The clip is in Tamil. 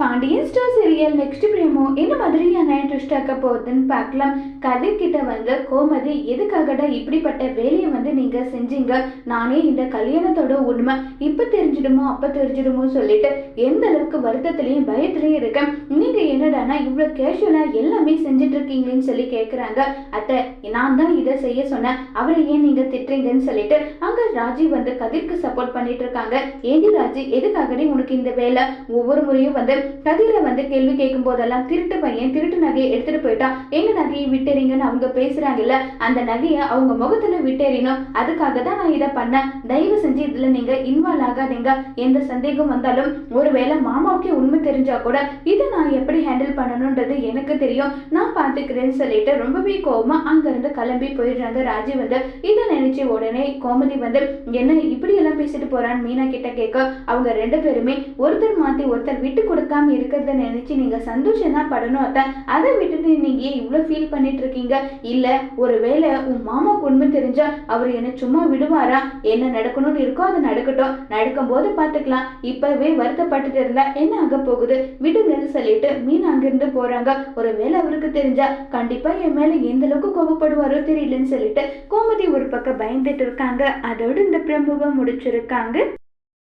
Pandian star serial next promo என்ன மாதிரியான ட்விஸ்ட் ஆக்க போகுதுன்னு பார்க்கலாம். கதிர் கிட்ட வந்து கோமதி எதுக்காகடா இப்படிப்பட்ட வேலையை வந்து நீங்க செஞ்சீங்க? நானே இந்த கல்யாணத்தோட உண்மை இப்ப தெரிஞ்சிடுமோ அப்ப தெரிஞ்சிடுமோ சொல்லிட்டு எந்த அளவுக்கு வருத்தத்திலையும் பயத்திலையும் இருக்கேன். நீங்க என்னடானா இவ்வளவு கேஷுவலா எல்லாமே செஞ்சுட்டு இருக்கீங்களேன்னு சொல்லி கேட்குறாங்க அத்தை நான் தான் இதை செய்ய சொன்னேன். அவரை ஏன் நீங்க திட்டுறீங்கன்னு சொல்லிட்டு அங்க ராஜி வந்து கதிர்க்கு சப்போர்ட் பண்ணிட்டு இருக்காங்க. ஏண்டி ராஜி எதுக்காகடி உனக்கு இந்த வேலை? ஒவ்வொரு முறையும் வந்து கதிரை வந்து கேள்வி கேட்கும் போதெல்லாம் திருட்டு பையன் திருட்டு நகையை எடுத்துட்டு போயிட்டான் எங்க நகையை விட்டேறீங்கன்னு அவங்க பேசுறாங்கல்ல அந்த நகையை அவங்க முகத்துல விட்டேறினோம் அதுக்காக தான் நான் இதை பண்ணேன். தயவு செஞ்சு இதுல நீங்க இன்வால்வ் ஆகாதீங்க. எந்த சந்தேகம் வந்தாலும் ஒருவேளை மாமாவுக்கே உண்மை தெரிஞ்சா கூட இதை நான் எப்படி ஹேண்டில் பண்ணணும்ன்றது எனக்கு தெரியும். நான் பாத்துக்கிறேன்னு சொல்லிட்டு ரொம்பவே கோவமா அங்க இருந்து கிளம்பி போயிடுறாங்க ராஜி வந்து. இதை நினைச்சு உடனே கோமதி வந்து என்ன இப்படி எல்லாம் பேசிட்டு போறான்னு மீனா கிட்ட கேட்க அவங்க ரெண்டு பேருமே ஒருத்தர் மாத்தி ஒருத்தர் விட்டு பார்க்காம இருக்கிறத நினைச்சு நீங்க சந்தோஷம் தான் படணும் அத்தை. அதை விட்டுட்டு நீங்க ஏன் இவ்வளவு ஃபீல் பண்ணிட்டு இருக்கீங்க? இல்ல ஒருவேளை உன் மாமாவுக்கு உண்மை தெரிஞ்சா அவர் என்ன சும்மா விடுவாரா? என்ன நடக்கணும்னு இருக்கோ அது நடக்கட்டும். நடக்கும் போது பாத்துக்கலாம். இப்பவே வருத்தப்பட்டுட்டு இருந்தா என்ன ஆக போகுது? விடுங்கன்னு சொல்லிட்டு மீன் அங்கிருந்து போறாங்க. ஒருவேளை அவருக்கு தெரிஞ்சா கண்டிப்பா என் மேல எந்த அளவுக்கு கோபப்படுவாரோ தெரியலன்னு சொல்லிட்டு கோமதி ஒரு பக்கம் பயந்துட்டு இருக்காங்க. அதோடு இந்த பிரமுவை முடிச்சிருக்காங்க.